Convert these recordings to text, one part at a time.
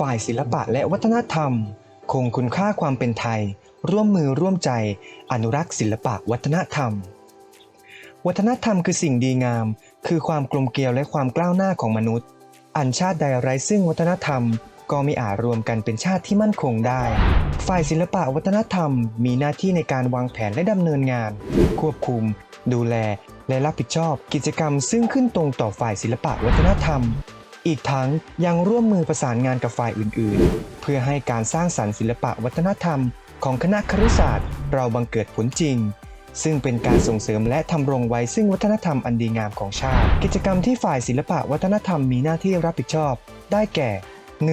ฝ่ายศิลปะและวัฒนธรรม คงคุณค่าความเป็นไทย ร่วมมือร่วมใจ อนุรักษ์ศิลปะวัฒนธรรม วัฒนธรรมคือสิ่งดีงาม คือความกลมเกลียวและความก้าวหน้าของมนุษย์ อันชาติใดไร้ซึ่งวัฒนธรรม ก็ไม่อาจรวมกันเป็นชาติที่มั่นคงได้ ฝ่ายศิลปะวัฒนธรรม มีหน้าที่ในการวางแผนและดำเนินงาน ควบคุม ดูแลและรับผิดชอบกิจกรรมซึ่งขึ้นตรงต่อฝ่ายศิลปะวัฒนธรรม อีกทั้งยังร่วมมือประสานงานกับฝ่ายอื่นๆ เพื่อให้การสร้างสรรค์ศิลปะวัฒนธรรม ของคณะครุศาสตร์ เราบังเกิดผลจริง ซึ่งเป็นการส่งเสริมและทำรงไว้ซึ่งวัฒนธรรมอันดีงามของชาติ กิจกรรมที่ฝ่ายศิลปะวัฒนธรรมมีหน้าที่รับผิดชอบ ได้แก่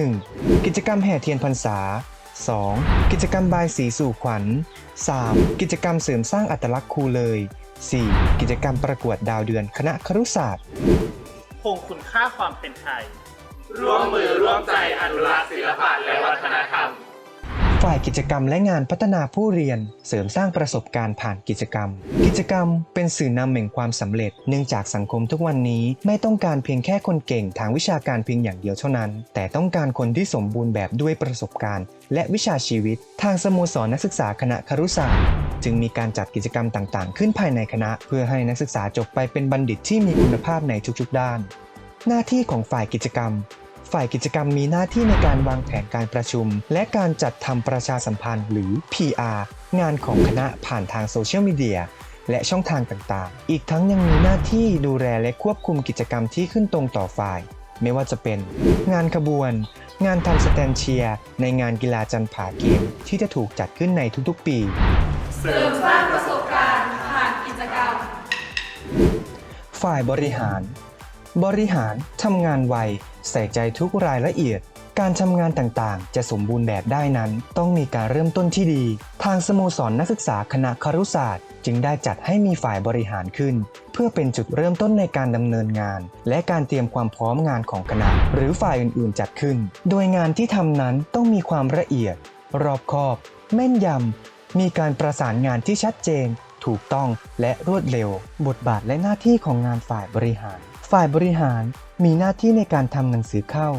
1. กิจกรรมแห่เทียนพรรษา 2. กิจกรรมบายสีสู่ขวัญ 3. กิจกรรมเสริมสร้างอัตลักษณ์ครูเลย 4. กิจกรรมประกวดดาวเดือนคณะครุศาสตร์ คงคุณค่าความเป็นไทย ร่วมมือร่วมใจอนุรักษ์ศิลปะและวัฒนธรรม ฝ่ายกิจกรรมและงานพัฒนาผู้เรียน เสริมสร้างประสบการณ์ผ่านกิจกรรม กิจกรรมเป็นสื่อนำแห่งความสำเร็จ เนื่องจากสังคมทุกวันนี้ไม่ต้องการเพียงแค่คนเก่งทางวิชาการเพียงอย่างเดียวเท่านั้น แต่ต้องการคนที่สมบูรณ์แบบด้วยประสบการณ์ และวิชาชีวิต ทางสโมสรนักศึกษาคณะครุศาสตร์จึงมีการจัดกิจกรรมต่างๆ ขึ้นภายในคณะ เพื่อให้นักศึกษาจบไปเป็นบัณฑิตที่มีคุณภาพในทุกๆด้าน หน้าที่ของฝ่ายกิจกรรม ฝ่ายกิจกรรมมีหน้าที่ในการวางแผนการประชุม และการจัดทำประชาสัมพันธ์หรือ PR งานของคณะผ่านทางโซเชียลมีเดียและช่องทางต่างๆ อีกทั้งยังมีหน้าที่ดูแลและควบคุมกิจกรรมที่ขึ้นตรงต่อฝ่าย ไม่ว่าจะเป็น งานขบวน งานทำสแตนเชียร์ในงานกีฬาจันผาเกมที่จะถูกจัดขึ้นในทุกๆ ปี เสริเสริมมสร้างประสบการณ์ผ่านกิจกรรม ฝ่ายบริหาร บริหารทำงานไว ใส่ใจทุกรายละเอียด การทำงานต่างๆ จะสมบูรณ์แบบได้นั้น ต้องมีการเริ่มต้นที่ดี ทางสโมสรนักศึกษาคณะครุศาสตร์ จึงได้จัดให้มีฝ่ายบริหารขึ้น เพื่อเป็นจุดเริ่มต้นในการดำเนินงาน และการเตรียมความพร้อมงานของคณะ หรือฝ่ายอื่นๆ จัดขึ้น โดยงานที่ทำนั้นต้องมีความละเอียด รอบคอบ แม่นยำมีการประสานงานที่ชัดเจน ถูกต้องและรวดเร็ว บทบาทและหน้าที่ของงานฝ่ายบริหาร ฝ่ายบริหารมีหน้าที่ในการทำหนังสือเข้า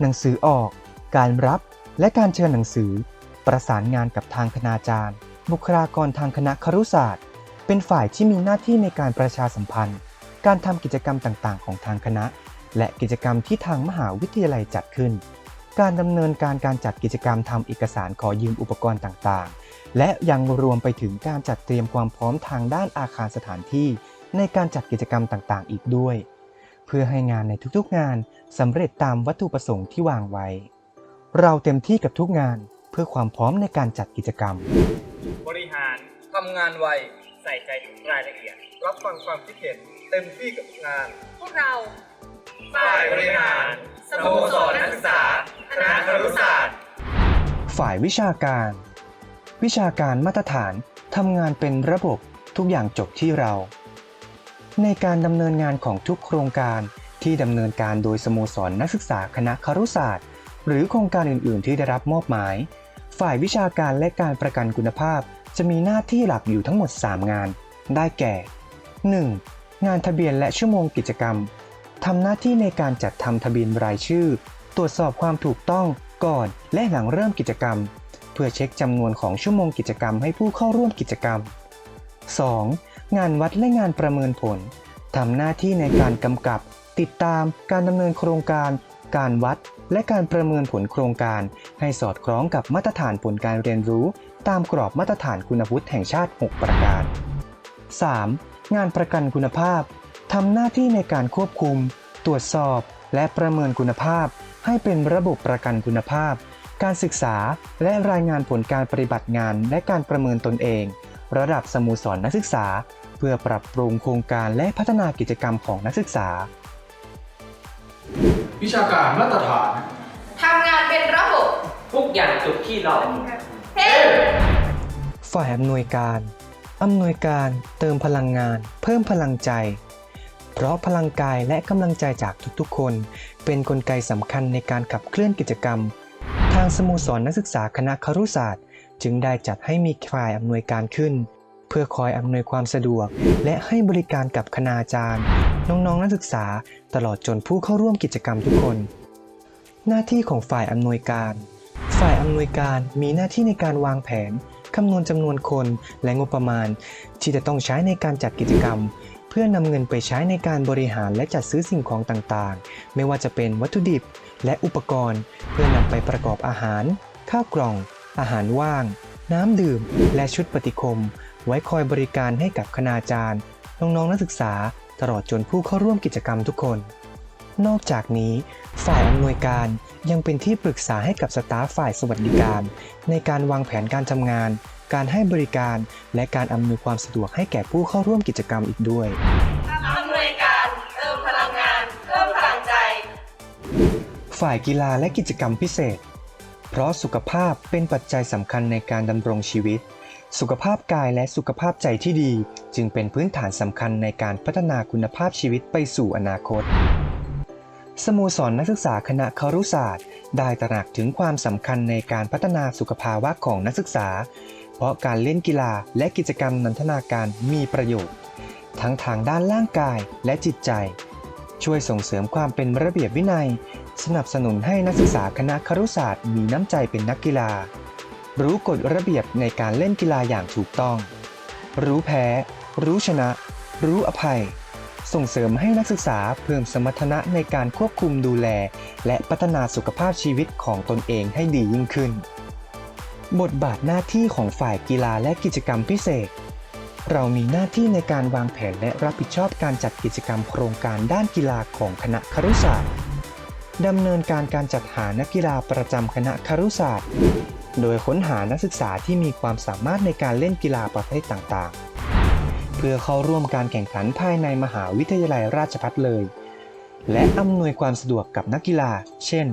หนังสือออก การรับและการเชิญหนังสือ ประสานงานกับทางคณาจารย์ บุคลากรทางคณะครุศาสตร์ เป็นฝ่ายที่มีหน้าที่ในการประชาสัมพันธ์ การทำกิจกรรมต่างๆ ของทางคณะ และกิจกรรมที่ทางมหาวิทยาลัยจัดขึ้น การดำเนินการการจัดกิจกรรมทำเอกสารขอยืมอุปกรณ์ต่างๆ และยังรวมไปถึงการจัดเตรียมความพร้อมทางด้านอาคารสถานที่ ในการจัดกิจกรรมต่างๆ อีกด้วย เพื่อให้งานในทุกๆงานสำเร็จตามวัตถุประสงค์ที่วางไว้ เราเต็มที่กับทุกงานเพื่อความพร้อมในการจัดกิจกรรม บริหารทำงานไว ใส่ใจทุกรายละเอียด รับฟังความคิดเห็นเต็มที่กับทุกงาน พวกเราฝ่ายบริหารสโมสรนักศึกษาคณะครุศาสตร์ ฝ่ายวิชาการ วิชาการมาตรฐานทำงานเป็นระบบทุกอย่างจบที่เรา ในการดำเนินงานของทุกโครงการที่ดำเนินการโดยสโมสรนักศึกษาคณะครุศาสตร์ หรือโครงการอื่น ๆ ที่ได้รับมอบหมาย ฝ่ายวิชาการและการประกันคุณภาพ จะมีหน้าที่หลักอยู่ทั้งหมด 3 งาน ได้แก่ 1. งานทะเบียนและชั่วโมงกิจกรรมทำหน้าที่ในการจัดทำทะเบียนรายชื่อ ตรวจสอบความถูกต้องก่อนและหลังเริ่มกิจกรรม เพื่อเช็คจำนวนของชั่วโมงกิจกรรมให้ผู้เข้าร่วมกิจกรรม 2. งานวัดและงานประเมินผลทำหน้าที่ในการกำกับ ติดตามการดำเนินโครงการ การวัด และการประเมินผลโครงการ ให้สอดคล้องกับมาตรฐานผลการเรียนรู้ ตามกรอบมาตรฐานคุณวุฒิแห่งชาติ 6 ประการ 3. งานประกันคุณภาพทำหน้าที่ในการควบคุม ตรวจสอบ และประเมินคุณภาพ ให้เป็นระบบประกันคุณภาพ การศึกษา และรายงานผลการปฏิบัติงานและการประเมินตนเอง ระดับสโมุสรนักศึกษา เพื่อปรับปรุงโครงการและพัฒนากิจกรรมของนักศึกษา วิชาการมาตรฐาน ทำงานเป็นระบบทุกอย่างจบที่เรา เฮ้ฝ่ายอำนวยการ อำนวยการเติมพลังงาน เพิ่มพลังใจ เพราะพลังกายและกำลังใจจากทุกๆ คน เป็นนกลไกสำคัญในการขับเคลื่อนกิจกรรม ทางสโมสรนักศึกษาคณะครุศาสตร์ จึงได้จัดให้มีฝ่ายอำนวยการขึ้น เพื่อคอยอำนวยความสะดวก และให้บริการกับคณาจารย์ น้องๆนักศึกษาตลอดจนผู้เข้าร่วมกิจกรรมทุกคน หน้าที่ของฝ่ายอำนวยการ ฝ่ายอำนวยการมีหน้าที่ในการวางแผนคำนวณจำนวนคนและงบประมาณ ที่จะต้องใช้ในการจัดกิจกรรม เพื่อนำเงินไปใช้ในการบริหารและจัดซื้อสิ่งของต่างๆ ไม่ว่าจะเป็นวัตถุดิบและอุปกรณ์ เพื่อนำไปประกอบอาหาร ข้าวกล่อง อาหารว่าง น้ำดื่ม และชุดปฏิคม ไว้คอยบริการให้กับคณาจารย์ น้องๆนักศึกษา ตลอดจนผู้เข้าร่วมกิจกรรมทุกคน นอกจากนี้ ฝ่ายอำนวยการยังเป็นที่ปรึกษาให้กับสตาฟฝ่ายสวัสดิการ ในการวางแผนการทำงาน การให้บริการ และการอำนวยความสะดวกให้แก่ผู้เข้าร่วมกิจกรรมอีกด้วยอำนวยการเติมพลังงานเพิ่มพลังใจ ฝ่ายกีฬาและกิจกรรมพิเศษ เพราะสุขภาพเป็นปัจจัยสำคัญในการดำรงชีวิต สุขภาพกายและสุขภาพใจที่ดี จึงเป็นพื้นฐานสำคัญในการพัฒนาคุณภาพชีวิตไปสู่อนาคต สโมสรนักศึกษาคณะครุศาสตร์ ได้ตระหนักถึงความสำคัญในการพัฒนาสุขภาวะของนักศึกษา เพราะการเล่นกีฬาและกิจกรรมนันทนาการมีประโยชน์ ทั้งทางด้านร่างกายและจิตใจช่วยส่งเสริมความเป็นระเบียบวินัย สนับสนุนให้นักศึกษาคณะครุศาสตร์มีน้ำใจเป็นนักกีฬา รู้กฎระเบียบในการเล่นกีฬาอย่างถูกต้อง รู้แพ้ รู้ชนะ รู้อภัย ส่งเสริมให้นักศึกษาเพิ่มสมรรถนะในการควบคุมดูแล และพัฒนาสุขภาพชีวิตของตนเองให้ดียิ่งขึ้น บทบาทหน้าที่ของฝ่ายกีฬาและกิจกรรมพิเศษเรามีหน้าที่ในการวางแผนและรับผิดชอบการจัดกิจกรรมโครงการด้านกีฬาของคณะครุศาสตร์ ดำเนินการการจัดหานักกีฬาประจำคณะครุศาสตร์ โดยค้นหานักศึกษาที่มีความสามารถในการเล่นกีฬาประเภทต่างๆ เพื่อเข้าร่วมการแข่งขันภายในมหาวิทยาลัยราชภัฏเลย และอำนวยความสะดวกกับนักกีฬา เช่น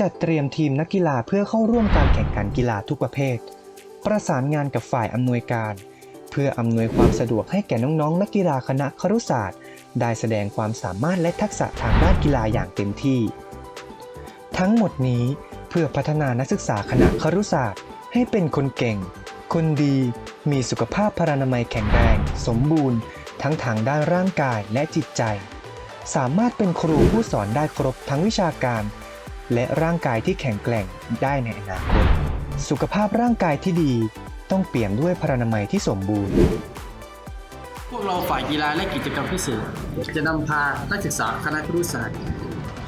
จัดเตรียมทีมนักกีฬาเพื่อเข้าร่วมการแข่งขันกีฬาทุกประเภท ประสานงานกับฝ่ายอำนวยการ เพื่ออำนวยความสะดวกให้แก่น้องๆ นักกีฬาคณะครุศาสตร์ ได้แสดงความสามารถและทักษะทางด้านกีฬาอย่างเต็มที่ ทั้งหมดนี้เพื่อพัฒนานักศึกษาคณะครุศาสตร์ ให้เป็นคนเก่ง คนดี มีสุขภาพพรานามัยแข็งแรง สมบูรณ์ ทั้งทางด้านร่างกายและจิตใจ สามารถเป็นครูผู้สอนได้ครบทั้งวิชาการ และร่างกายที่แข็งแกร่งได้ในอนาคต สุขภาพร่างกายที่ดีต้องเปี่ยมด้วยพรานามัยที่สมบูรณ์ พวกเราฝ่ายกีฬาและกิจกรรมพิเศษ จะนำพานักศึกษาคณะครุศาสตร์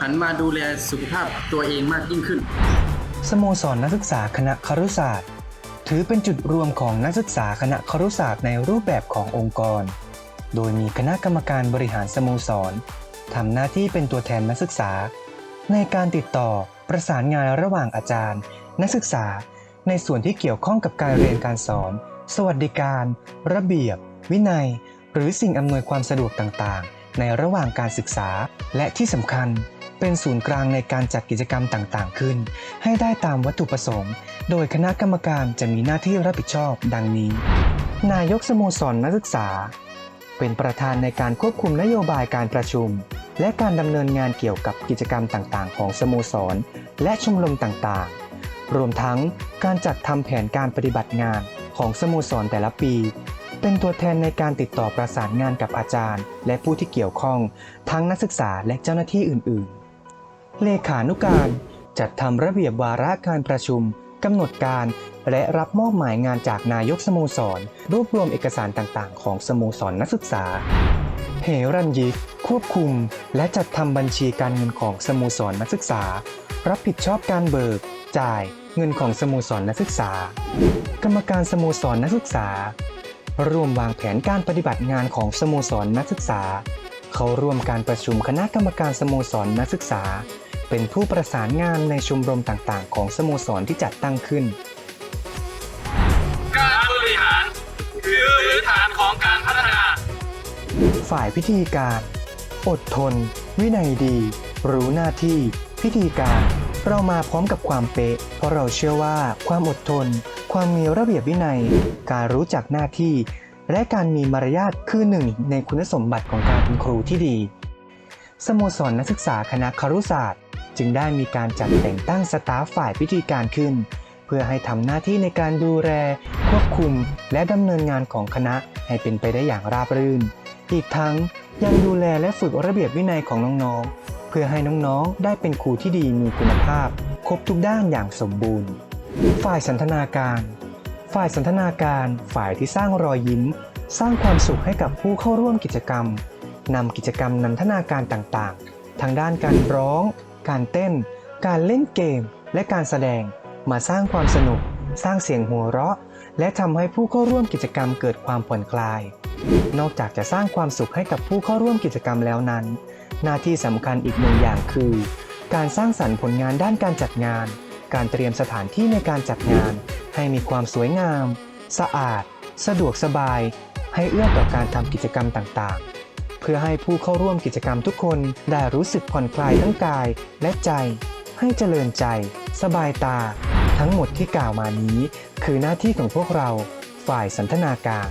หันมาดูแลสุขภาพตัวเองมากยิ่งขึ้น สโมสรนักศึกษาคณะครุศาสตร์ ถือเป็นจุดรวมของนักศึกษาคณะครุศาสตร์ในรูปแบบขององค์กร โดยมีคณะกรรมการบริหารสโมสรทำหน้าที่เป็นตัวแทนนักศึกษา ในการติดต่อประสานงานระหว่างอาจารย์ นักศึกษา ในส่วนที่เกี่ยวข้องกับการเรียนการสอน สวัสดิการ ระเบียบ วินัย หรือสิ่งอำนวยความสะดวกต่างๆ ในระหว่างการศึกษา และที่สำคัญเป็นศูนย์กลางในการจัดกิจกรรมต่างๆ ขึ้น ให้ได้ตามวัตถุประสงค์ โดยคณะกรรมการจะมีหน้าที่รับผิดชอบดังนี้ นายกสโมสรนักศึกษา เป็นประธานในการควบคุมนโยบายการประชุม และการดำเนินงานเกี่ยวกับกิจกรรมต่างๆ ของสโมสร และชมรมต่างๆ รวมทั้งการจัดทำแผนการปฏิบัติงานของสโมสรแต่ละปี เป็นตัวแทนในการติดต่อประสานงานกับอาจารย์ และผู้ที่เกี่ยวข้อง ทั้งนักศึกษาและเจ้าหน้าที่อื่น ๆ เลขานุการจัดทำระเบียบวาระการประชุมกำหนดการ และรับมอบหมายงานจากนายกสโมสร รวบรวมเอกสารต่างๆ ของสโมสรนักศึกษาเหรัญยิกควบคุม และจัดทำบัญชีการเงินของสโมสรนักศึกษา รับผิดชอบการเบิก จ่าย เงินของสโมสรนักศึกษา กรรมการสโมสรนักศึกษา ร่วมวางแผนการปฏิบัติงานของสโมสรนักศึกษา เขาร่วมการประชุมคณะกรรมการสโมสรนักศึกษา เป็นผู้ประสานงานในชมรมต่างๆ ของสโมสรที่จัดตั้งขึ้น การบริหารคือพื้นฐานของการพัฒนา ฝ่ายพิธีการ อดทน วินัยดี รู้หน้าที่ พิธีการ เรามาพร้อมกับความเป๊ะ เพราะเราเชื่อว่าความอดทน ความมีระเบียบวินัย การรู้จักหน้าที่ และการมีมารยาทคือหนึ่งในคุณสมบัติของการเป็นครูที่ดี สโมสรนักศึกษาคณะครุศาสตร์ จึงได้มีการจัดแต่งตั้งสตาฟฝ่ายพิธีการขึ้น เพื่อให้ทำหน้าที่ในการดูแลควบคุม และดำเนินงานของคณะให้เป็นไปได้อย่างราบรื่น อีกทั้งยังดูแลและฝึกระเบียบวินัยของน้องๆ เพื่อให้น้องๆ ได้เป็นครูที่ดีมีคุณภาพ ครบทุกด้านอย่างสมบูรณ์ ฝ่ายสันทนาการ ฝ่ายสันทนาการฝ่ายที่สร้างรอยยิ้ม สร้างความสุขให้กับผู้เข้าร่วมกิจกรรมนำกิจกรรมนันทนาการต่างๆ ทางด้านการร้อง การเต้น การเล่นเกม และการแสดง มาสร้างความสนุก สร้างเสียงหัวเราะ และทำให้ผู้เข้าร่วมกิจกรรมเกิดความผ่อนคลาย นอกจากจะสร้างความสุขให้กับผู้เข้าร่วมกิจกรรมแล้วนั้น หน้าที่สำคัญอีกหนึ่งอย่างคือ การสร้างสรรค์ผลงานด้านการจัดงาน การเตรียมสถานที่ในการจัดงาน ให้มีความสวยงาม สะอาด สะดวกสบาย ให้เอื้อต่อการทำกิจกรรมต่างๆ เพื่อให้ผู้เข้าร่วมกิจกรรมทุกคนได้รู้สึกผ่อนคลายทั้งกายและใจ ให้เจริญใจ สบายตา ทั้งหมดที่กล่าวมานี้ คือหน้าที่ของพวกเรา ฝ่ายสันทนาการ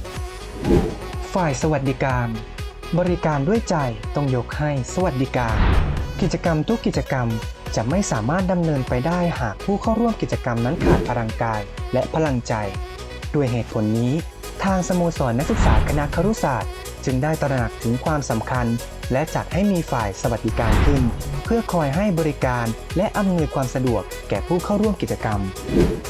ฝ่ายสวัสดิการ บริการด้วยใจต้องยกให้สวัสดิการ กิจกรรมทุกกิจกรรม จะไม่สามารถดำเนินไปได้หากผู้เข้าร่วมกิจกรรมนั้นขาดพลังกายและพลังใจ ด้วยเหตุผลนี้ ทางสโมสรนักศึกษาคณะครุศาสตร์ จึงได้ตระหนักถึงความสำคัญ และจัดให้มีฝ่ายสวัสดิการขึ้น เพื่อคอยให้บริการและอำนวยความสะดวกแก่ผู้เข้าร่วมกิจกรรม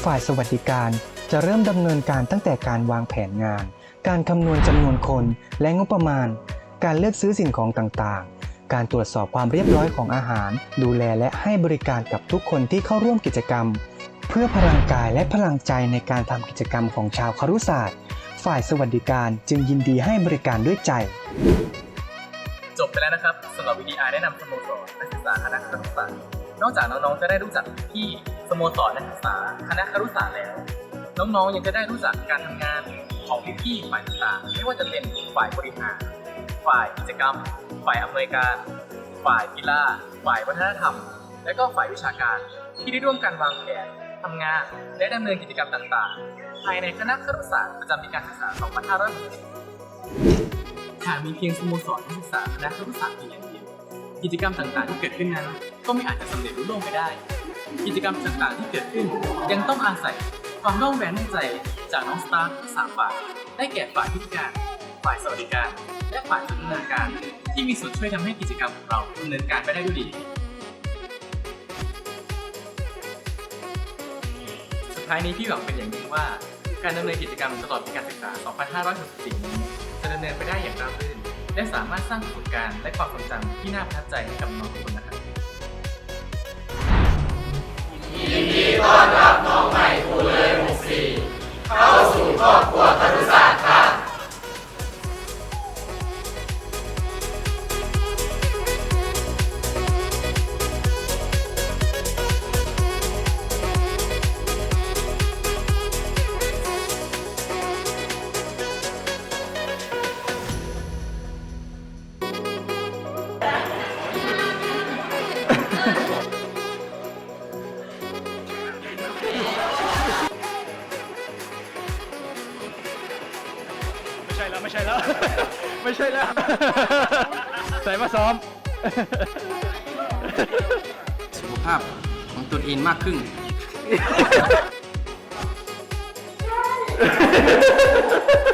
ฝ่ายสวัสดิการจะเริ่มดำเนินการตั้งแต่การวางแผนงาน การคำนวณจำนวนคนและงบประมาณ การเลือกซื้อสิ่งของต่างๆ การตรวจสอบความเรียบร้อยของอาหาร ดูแลและให้บริการกับทุกคนที่เข้าร่วมกิจกรรม เพื่อพลังกายและพลังใจในการทำกิจกรรมของชาวคารุศาสตร์ ฝ่ายสวัสดิการจึงยินดีให้บริการด้วยใจ จบไปแล้วนะครับสำหรับวิดีอาร์แนะนำสโมสรนักศึกษาคณะคารุศาสตร์นอกจากน้องๆจะได้รู้จักที่สโมสรนักศึกษาคณะคารุศาสตร์แล้ว น้องๆยังจะได้รู้จักการทำงานของพี่ๆฝ่ายต่างๆไม่ว่าจะเป็นฝ่ายบริหาร ฝ่ายกิจกรรม ฝ่ายอำนวยการ ฝ่ายกีฬา ฝ่ายวัฒนธรรม และก็ฝ่ายวิชาการ ที่ได้ร่วมกันวางแผนทำงาน และดำเนินกิจกรรมต่างๆ ภายในคณะครุศาสตร์ประจำปีการศึกษา 2564หากมีเพียงสโมสรนักศึกษาคณะครุศาสตร์เพียงอย่างเดียว กิจกรรมต่างๆ ที่เกิดขึ้นนั้น ก็ไม่อาจจะสำเร็จรุ่ล่วงไปได้ กิจกรรมต่างๆ ที่เกิดขึ้นยังต้องอาศัยความร่วมแรงร่วมใจจากน้องสตาฟทั้งสามฝ่ายได้แก่ฝ่ายพิธีการ ฝ่ายสวัสดิการ และฝ่ายพัฒนาการ ที่มีส่วนช่วยทำให้กิจกรรมของเราดำเนินการไปได้ด้วยดีสุดท้ายนี้พี่หวังเป็นอย่างยิ่งว่า การดำเนินกิจกรรมตลอดปีการศึกษา 2564นี้จะดำเนินไปได้อย่างราบรื่น และสามารถสร้างประสบการณ์และความทรงจำที่น่าประทับใจให้กับน้องทุกคนนะครับ แล้วไม่ใช่แล้ว ไม่ใช่แล้ว ใส่มาซ้อม สุขภาพของตนเองมากขึ้น Action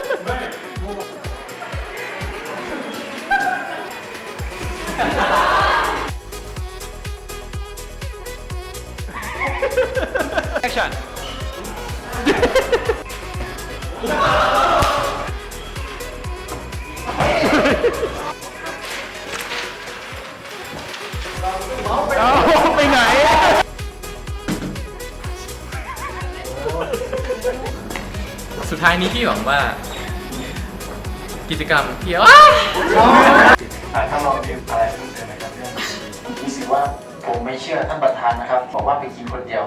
เอาไปไหน สุดท้ายนี้พี่หวังว่า กิจกรรมที่ถ้าลองเรียนอะไรเพิ่มเติมนะครับเรื่องรู้สึกว่าผมไม่เชื่อท่านประธานนะครับบอกว่าไปกินคนเดียว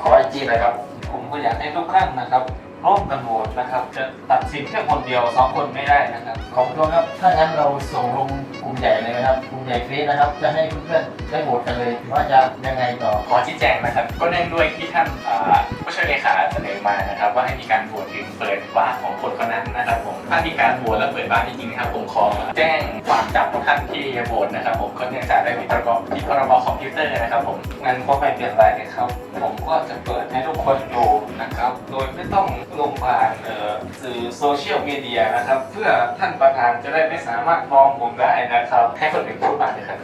ขอไอจีเลยครับ ผมก็อยากให้ทุกท่านนะครับร่วมกันโหวตนะครับ จะตัดสินแค่คนเดียวสองคนไม่ได้นะครับ ขอบคุณครับ ถ้างั้นเราส่งลงกลุ่มใหญ่เลยนะครับ กลุ่มใหญ่เฟซนะครับ จะให้เพื่อนๆได้โหวตกันเลยว่าจะยังไงต่อ ขอชี้แจงนะครับ ก็เนื่องด้วยที่ท่านอ่า ช่วยเลขาเสนอมานะครับว่าให้มีการโหวตถึงเปิดวาร์ปของคนคนนั้นนะครับผมถ้ามีการโหวตและเปิดวาร์ปจริงๆนะครับผมขอแจ้งความจับของท่านที่โหวตนะครับผมก็เนื่องจากได้ผิดประกอบผิดพรบคอมพิวเตอร์นะครับผมงั้นก็ไม่เป็นไรนะครับ ผมก็จะเปิดให้ทุกคนดูนะครับ โดยไม่ต้องลงผ่านสื่อโซเชียลมีเดียนะครับ เพื่อท่านประธานจะได้ไม่สามารถฟ้องผมได้นะครับ ให้คนอื่นพูดมาเลยครับ